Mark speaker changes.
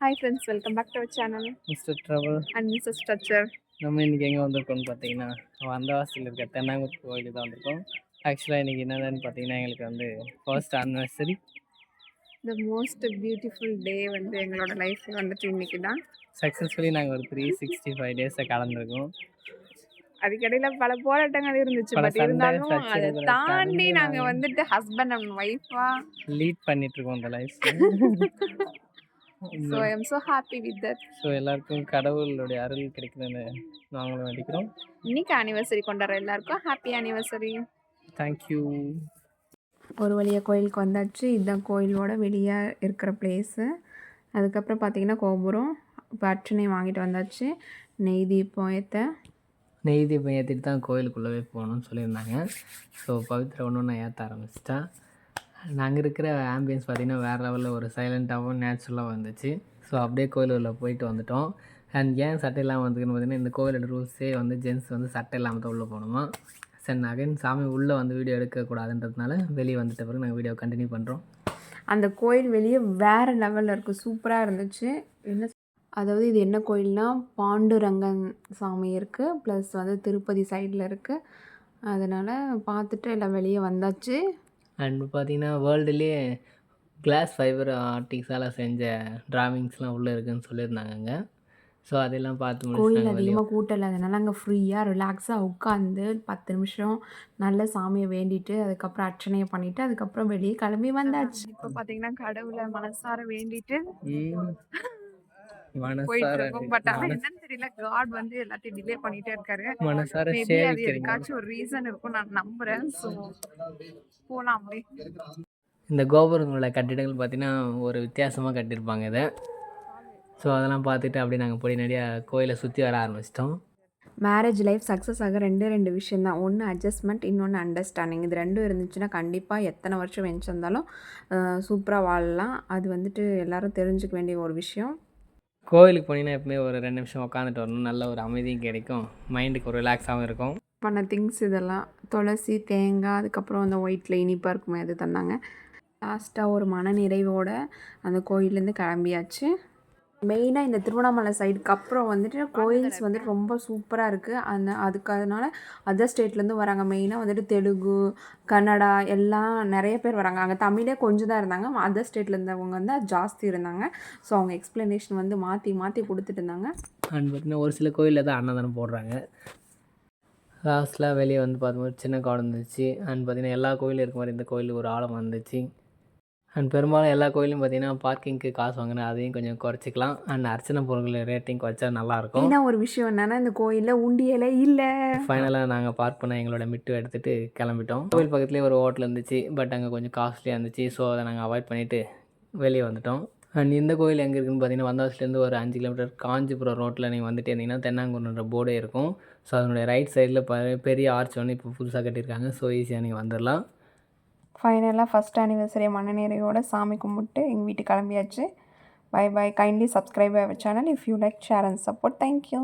Speaker 1: Hi friends welcome back to our channel
Speaker 2: Mister travel
Speaker 1: and Mrs structure
Speaker 2: நம்ம இன்றைக்கி எங்கே வந்திருக்கோம்னு பார்த்தீங்கன்னா வந்தவாசியில் இருக்க தென்னாங்குத்து கோயிலுக்கு தான் வந்திருக்கோம். ஆக்சுவலாக இன்றைக்கி என்னதுன்னு பார்த்தீங்கன்னா எங்களுக்கு வந்து first anniversary
Speaker 1: the most beautiful day வந்து எங்களோட லைஃப்பில் வந்துட்டு இன்னைக்கு தான்.
Speaker 2: சக்ஸஸ்ஃபுல்லி நாங்கள் ஒரு த்ரீ சிக்ஸ்டி ஃபைவ் டேஸை கலந்துருக்கோம்.
Speaker 1: அதுக்கடையில் பல போராட்டங்கள் இருந்துச்சு பட் இருந்தாலும் அதை தாண்டி
Speaker 2: நாங்க-
Speaker 1: வந்துட்டு ஹஸ்பண்ட் அண்ட் ஒய்ஃபாக
Speaker 2: லீட் பண்ணிகிட்ருக்கோம் இந்த life
Speaker 1: so I am so happy with that
Speaker 2: so எல்லாருக்கும் கடவுளுடைய அருள் கிடைக்கணும்னு நாங்களும் வேண்டிக்கிறோம்.
Speaker 1: இன்னைக்கு அனிவர்சரி கொண்டாடுற எல்லாருக்கும் ஹாப்பி அனிவர்சரி
Speaker 2: தேங்க்யூ
Speaker 1: ஒரு வழியாக கோயிலுக்கு வந்தாச்சு. இதுதான் கோயிலோட வெளியே இருக்கிற பிளேஸு அதுக்கப்புறம் பார்த்தீங்கன்னா கோபுரம் இப்போ அர்ச்சனை வாங்கிட்டு வந்தாச்சு. நெய் தீபம் ஏற்ற
Speaker 2: நெய் தீபம் ஏற்றிட்டு தான் கோயிலுக்குள்ளவே போகணும்னு சொல்லியிருந்தாங்க. ஸோ பவித்ரா ஒன்று நான் ஏற்ற ஆரம்பிச்சிட்டா. நாங்கள் இருக்கிற ஆம்பியன்ஸ் பார்த்திங்கன்னா வேறு லெவலில் ஒரு சைலண்ட்டாகவும் நேச்சுரலாக வந்துச்சு. ஸோ அப்படியே கோயில் உள்ள போயிட்டு வந்துட்டோம். அண்ட் ஏன் சட்டை இல்லாமல் வந்துக்குன்னு பார்த்தீங்கன்னா இந்த கோயிலோட ரூல்ஸே வந்து ஜென்ஸ் வந்து சட்டை இல்லாமல் தான் உள்ளே போகணுமா? சரி அகைன் சாமி உள்ளே வந்து வீடியோ எடுக்கக்கூடாதுன்றதுனால வெளியே வந்துட்ட பிறகு நாங்கள் வீடியோ கண்டினியூ பண்ணுறோம்
Speaker 1: அந்த கோயில் வெளியே வேறு லெவலில் இருக்கும் சூப்பராக இருந்துச்சு. என்ன அதாவது இது என்ன கோயில்னா பாண்டுரங்கன் சாமி இருக்குது ப்ளஸ் வந்து திருப்பதி சைடில் இருக்குது அதனால் பார்த்துட்டு எல்லாம் வெளியே வந்தாச்சு.
Speaker 2: அண்ட் பார்த்தீங்கன்னா வேர்ல்டுலேயே கிளாஸ் ஃபைபர் ஆர்டிக்ஸால் செஞ்ச டிராவிங்ஸ்லாம் உள்ளே இருக்குன்னு சொல்லியிருந்தாங்கங்க. ஸோ அதெல்லாம் பார்த்து
Speaker 1: கோயில் அதிகமாக கூட்டம் இல்லாதனால அங்கே ஃப்ரீயாக ரிலாக்ஸாக உட்காந்து பத்து நிமிஷம் நல்ல சாமியை வேண்டிட்டு அதுக்கப்புறம் அர்ச்சனையை பண்ணிவிட்டு அதுக்கப்புறம் வெளியே கிளம்பி வந்தாச்சு. இப்போ பார்த்தீங்கன்னா கடவுளை மனசார வேண்டிட்டு. போயிட்டு
Speaker 2: மனசார
Speaker 1: இருக்கோம். பட் ஆனால் என்னன்னு தெரியல காட் வந்து எல்லாத்தையும் டிலே பண்ணிட்டே இருக்காரு.
Speaker 2: மனசார
Speaker 1: அது
Speaker 2: சேவிக்கிறீங்க
Speaker 1: எதுக்காச்சும் ஒரு ரீசன் இருக்கும் நான் நம்புறேன். ஸோ போகலாம் அப்படியே
Speaker 2: இந்த கோபுரங்களோட கட்டிடங்கள் பார்த்தீங்கன்னா ஒரு வித்தியாசமாக கட்டியிருப்பாங்க இதை. ஸோ அதெல்லாம் பார்த்துட்டு அப்படியே நாங்கள் போய் நிறையா கோயிலை சுற்றி வர ஆரம்பிச்சிட்டோம்.
Speaker 1: மேரேஜ் லைஃப் சக்ஸஸ் ஆக ரெண்டே ரெண்டு விஷயம் தான். ஒன்று அட்ஜஸ்ட்மெண்ட் இன்னொன்று அண்டர்ஸ்டாண்டிங் இது ரெண்டும் இருந்துச்சுன்னா கண்டிப்பாக எத்தனை வருஷம் வெஞ்சிருந்தாலும் சூப்பராக வாழலாம். அது வந்துட்டு எல்லாரும் தெரிஞ்சுக்க வேண்டிய ஒரு விஷயம்.
Speaker 2: கோயிலுக்கு போனீங்கன்னா எப்பவுமே ஒரு ரெண்டு நிமிஷம் உட்காந்துட்டு வரணும். நல்ல ஒரு அமைதியும் கிடைக்கும். மைண்டுக்கு ஒரு ரிலாக்ஸாகவும் இருக்கும்.
Speaker 1: பண்ண திங்ஸ் இதெல்லாம் துளசி தேங்காய் அதுக்கப்புறம் அந்த ஒயிட்டில் இனிப்பாக இருக்குமே அது தந்தாங்க. லாஸ்ட்டாக ஒரு மன நிறைவோட அந்த கோயிலேருந்து கிளம்பியாச்சு. மெயினாக இந்த திருவண்ணாமலை சைடுக்கு அப்புறம் வந்துட்டு கோயில்ஸ் வந்துட்டு ரொம்ப சூப்பராக இருக்குது அந்த அதுக்கு அதனால அதர் ஸ்டேட்லேருந்து வராங்க. மெயினாக வந்துட்டு தெலுங்கு கன்னடா எல்லாம் நிறைய பேர் வராங்க. அங்கே தமிழே கொஞ்சம் தான் இருந்தாங்க. அதர் ஸ்டேட்டில் இருந்தவங்க வந்து ஜாஸ்தி இருந்தாங்க. ஸோ அவங்க எக்ஸ்ப்ளனேஷன் வந்து மாற்றி மாற்றி கொடுத்துட்டு இருந்தாங்க.
Speaker 2: அண்ட் பார்த்தீங்கன்னா ஒரு சில கோயிலில் தான் அன்னதானம் போடுறாங்க. லாஸ்ட்டில் வெளியே வந்து பார்க்கும்போது சின்ன காடு இருந்துச்சு. அண்ட் பார்த்தீங்கன்னா எல்லா கோயிலும் இருக்க மாதிரி இந்த கோயில் ஒரு ஆழம் வந்துச்சு. அண்ட் பெரும்பாலும் எல்லா கோயிலும் பார்த்தீங்கன்னா பார்க்கிங்க்கு காசு வாங்கினா அதையும் கொஞ்சம் குறைச்சிக்கலாம். அண்ட் அர்ச்சனை பொருட்கள் ரேட்டிங் குறைச்சா நல்லாயிருக்கும்.
Speaker 1: மெயினாக ஒரு விஷயம் என்னென்னா இந்த கோயிலில் உண்டியலே இல்லை.
Speaker 2: ஃபைனலாக நாங்கள் பார்க் பண்ண எங்களோட மிட்டு எடுத்துகிட்டு கிளம்பிட்டோம். கோவில் பக்கத்துலேயே ஒரு ஹோட்டல் இருந்துச்சு பட் அங்கே கொஞ்சம் காஸ்ட்லியாக இருந்துச்சு ஸோ அதை நாங்கள் அவாய்ட் பண்ணிவிட்டு வெளியே வந்துட்டோம். அண்ட் இந்த கோயில் எங்கே இருக்குன்னு பார்த்தீங்கன்னா வந்தாசிலேருந்து ஒரு அஞ்சு கிலோமீட்டர் காஞ்சிபுரம் ரோட்டில் நீங்கள் வந்துட்டு இருந்தீங்கன்னா தென்னாங்குன்ற போர்டே இருக்கும். ஸோ அதனுடைய ரைட் சைடில் பெரிய ஆர்ச் ஒன்று இப்போ புதுசாக கட்டியிருக்காங்க. ஸோ ஈஸியாக நீங்கள் வந்துடலாம்
Speaker 1: ஃபைனலாக ஃபஸ்ட் ஆனிவர்சரி மனநிறைவோட சாமி கும்பிட்டு எங்கள் வீட்டுக்கு கிளம்பியாச்சு. Bye bye kindly subscribe our channel if you like share and support thank you